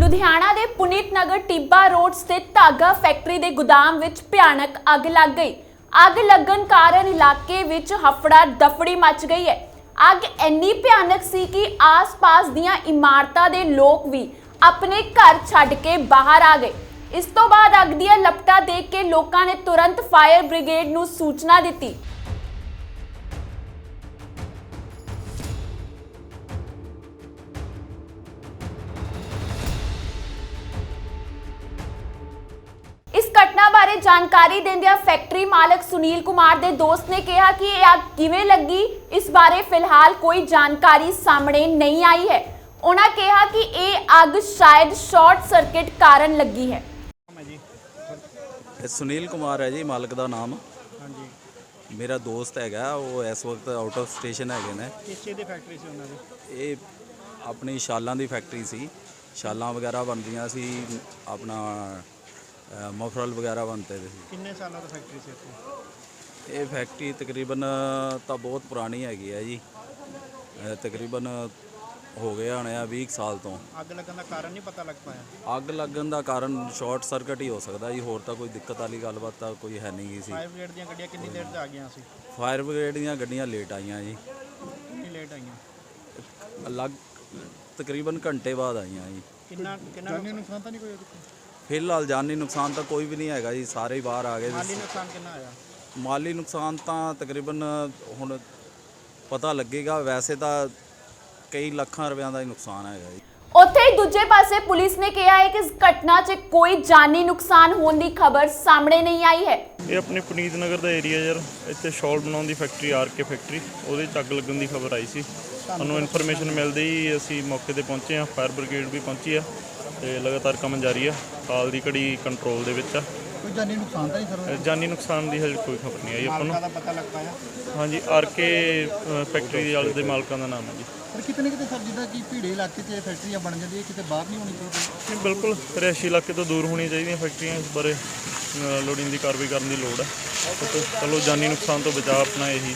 ਲੁਧਿਆਣਾ ਦੇ ਪੁਨੀਤ ਨਗਰ ਟਿੱਬਾ ਰੋਡ ਸਥਿਤ ਧਾਗਾ ਫੈਕਟਰੀ ਦੇ ਗੋਦਾਮ ਵਿੱਚ ਭਿਆਨਕ ਅੱਗ ਲੱਗ ਗਈ। ਅੱਗ ਲੱਗਣ ਕਾਰਨ ਇਲਾਕੇ ਵਿੱਚ ਹਫੜਾ ਦਫੜੀ ਮਚ ਗਈ ਹੈ। ਅੱਗ ਇੰਨੀ ਭਿਆਨਕ ਸੀ ਕਿ ਆਸ-ਪਾਸ ਦੀਆਂ ਇਮਾਰਤਾਂ ਦੇ ਲੋਕ ਵੀ ਆਪਣੇ ਘਰ ਛੱਡ ਕੇ ਬਾਹਰ ਆ ਗਏ। ਇਸ ਤੋਂ ਬਾਅਦ ਅੱਗ ਦੀਆਂ ਲਪਟਾਂ ਦੇਖ ਕੇ ਲੋਕਾਂ ਨੇ ਤੁਰੰਤ ਫਾਇਰ ਬ੍ਰਿਗੇਡ ਨੂੰ ਸੂਚਨਾ ਦਿੱਤੀ। ਘਟਨਾ ਬਾਰੇ ਜਾਣਕਾਰੀ ਦਿੰਦਿਆਂ ਫੈਕਟਰੀ ਮਾਲਕ ਸੁਨੀਲ ਕੁਮਾਰ ਦੇ ਦੋਸਤ ਨੇ ਕਿਹਾ ਕਿ ਇਹ ਅੱਗ ਕਿਵੇਂ ਲੱਗੀ ਇਸ ਬਾਰੇ ਫਿਲਹਾਲ ਕੋਈ ਜਾਣਕਾਰੀ ਸਾਹਮਣੇ ਨਹੀਂ ਆਈ ਹੈ। ਉਹਨਾਂ ਕਿਹਾ ਕਿ ਇਹ ਅੱਗ ਸ਼ਾਇਦ ਸ਼ਾਰਟ ਸਰਕਟ ਕਾਰਨ ਲੱਗੀ ਹੈ। ਇਹ ਸੁਨੀਲ ਕੁਮਾਰ ਹੈ ਜੀ ਮਾਲਕ ਦਾ ਨਾਮ। ਹਾਂਜੀ। ਮੇਰਾ ਦੋਸਤ ਹੈਗਾ ਉਹ ਇਸ ਵਕਤ ਆਊਟ ਆਫ ਸਟੇਸ਼ਨ ਹੈਗੇ ਨੇ। ਕਿਸ ਦੀ ਫੈਕਟਰੀ ਸੀ ਉਹਨਾਂ ਦੀ? ਇਹ ਆਪਣੀ ਸ਼ਾਲਾਂ ਦੀ ਫੈਕਟਰੀ ਸੀ। ਸ਼ਾਲਾਂ ਵਗੈਰਾ ਬਣਦੀਆਂ ਸੀ ਆਪਣਾ ਮਫਰਲ ਵਗੈਰਾ ਬਣਦੇ ਸੀ ਕਿੰਨੇ ਸਾਲਾਂ ਤੋਂ ਫੈਕਟਰੀ ਸੀ ਇੱਥੇ? ਇਹ ਫੈਕਟਰੀ ਤਕਰੀਬਨ ਤਾਂ ਬਹੁਤ ਪੁਰਾਣੀ ਹੈਗੀ ਹੈ ਜੀ। ਅ, ਤਕਰੀਬਨ ਹੋ ਗਿਆ ਹੋਣੇ ਆ 20 ਕੁ ਸਾਲ ਤੋਂ। ਅੱਗ ਲੱਗਣ ਦਾ ਕਾਰਨ ਨਹੀਂ ਪਤਾ ਲੱਗ ਪਾਇਆ? ਅੱਗ ਲੱਗਣ ਦਾ ਕਾਰਨ ਸ਼ਾਰਟ ਸਰਕਟ ਹੀ ਹੋ ਸਕਦਾ ਜੀ। ਹੋਰ ਤਾਂ ਕੋਈ ਦਿੱਕਤ ਵਾਲੀ ਗੱਲਬਾਤ ਤਾਂ ਕੋਈ ਹੈ ਨਹੀਂ ਗੀ ਸੀ। ਫਾਇਰ ਬ੍ਰਿਗੇਡ ਦੀਆਂ ਗੱਡੀਆਂ ਕਿੰਨੀ ਦੇਰ 'ਚ ਆ ਗਈਆਂ ਸੀ? ਫਾਇਰ ਬ੍ਰਿਗੇਡ ਦੀਆਂ ਗੱਡੀਆਂ ਲੇਟ ਆਈਆਂ ਜੀ। ਕਿੰਨੀ ਲੇਟ ਆਈਆਂ? ਅਲੱਗ ਤਕਰੀਬਨ ਘੰਟੇ ਬਾਅਦ ਆਈਆਂ ਜੀ। ਕਿੰਨਾ ਕਿੰਨਾ ਨੁਕਸਾਨ ਤਾਂ ਨਹੀਂ ਕੋਈ ਫਿਲਹਾਲ ਜਾਨੀ ਨੁਕਸਾਨ ਤਾਂ ਕੋਈ ਵੀ ਨਹੀਂ ਹੈਗਾ ਜੀ ਸਾਰੇ ਹੀ ਬਾਹਰ ਆ ਗਏ ਮਾਲੀ ਨੁਕਸਾਨ ਕਿੰਨਾ ਆਇਆ ਮਾਲੀ ਨੁਕਸਾਨ ਤਾਂ ਤਕਰੀਬਨ ਹੁਣ ਪਤਾ ਲੱਗੇਗਾ ਵੈਸੇ ਤਾਂ ਕਈ ਲੱਖਾਂ ਰੁਪਇਆਂ ਦਾ ਹੀ ਨੁਕਸਾਨ ਹੈਗਾ ਜੀ। ਉੱਥੇ ਹੀ ਦੂਜੇ ਪਾਸੇ ਪੁਲਿਸ ਨੇ ਕਿਹਾ ਹੈ ਕਿ ਇਸ ਘਟਨਾ 'ਚ ਕੋਈ ਜਾਨੀ ਨੁਕਸਾਨ ਹੋਣ ਦੀ ਖਬਰ ਸਾਹਮਣੇ ਨਹੀਂ ਆਈ ਹੈ। ਇਹ ਆਪਣੇ ਪੁਨੀਤ ਨਗਰ ਦਾ ਏਰੀਆ ਯਾਰ ਇੱਥੇ ਸ਼ਾਲ ਬਣਾਉਣ ਦੀ ਫੈਕਟਰੀ ਆਰ ਕੇ ਫੈਕਟਰੀ ਉਹਦੇ 'ਚ ਅੱਗ ਲੱਗਣ ਦੀ ਖਬਰ ਆਈ ਸੀ। ਸਾਨੂੰ ਇਨਫੋਰਮੇਸ਼ਨ ਮਿਲਦੇ ਹੀ ਅਸੀਂ ਮੌਕੇ ਤੇ ਪਹੁੰਚੇ ਆ ਫਾਇਰ ਬ੍ਰਿਗੇਡ ਵੀ ਪਹੁੰਚੀ ਆ ਤੇ ਲਗਾਤਾਰ ਕੰਮ ਜਾਰੀ ਆ। ਕਾਲ ਦੀ ਘੜੀ ਕੰਟਰੋਲ ਦੇ ਵਿੱਚ ਆ। ਕੋਈ ਜਾਨੀ ਨੁਕਸਾਨ ਤਾਂ ਨਹੀਂ ਸਰ ਜਾਨੀ ਨੁਕਸਾਨ ਦੀ ਹਜੇ ਕੋਈ ਖਬਰ ਨਹੀਂ ਆਈ ਆਪਾਂ ਨੂੰ। ਦਾ ਪਤਾ ਲੱਗ ਪਾਇਆ ਹਾਂਜੀ ਆਰ ਕੇ ਫੈਕਟਰੀ ਦੇ ਵਾਲੇ ਦੇ ਮਾਲਕਾਂ ਦਾ ਨਾਮ ਹੈ ਜੀ। ਪਰ ਕਿਤੇ ਨਾ ਕਿਤੇ ਸਰ ਜਿੱਦਾਂ ਕਿ ਭੀੜੇ ਇਲਾਕੇ 'ਚ ਇਹ ਫੈਕਟਰੀਆਂ ਬਣ ਜਾਂਦੀਆਂ ਕਿਤੇ ਬਾਹਰ ਨਹੀਂ ਹੋਣੀ ਚਾਹੀਦੀ? ਬਿਲਕੁਲ ਰਿਹਾਇਸ਼ੀ ਇਲਾਕੇ ਤੋਂ ਦੂਰ ਹੋਣੀਆਂ ਚਾਹੀਦੀਆਂ ਫੈਕਟਰੀਆਂ ਇਸ ਬਾਰੇ ਲੋੜੀਂਦੀ ਕਾਰਵਾਈ ਕਰਨ ਦੀ ਲੋੜ ਹੈ। ਚਲੋ ਜਾਨੀ ਨੁਕਸਾਨ ਤੋਂ ਬਚਾਅ ਆਪਣਾ ਇਹੀ।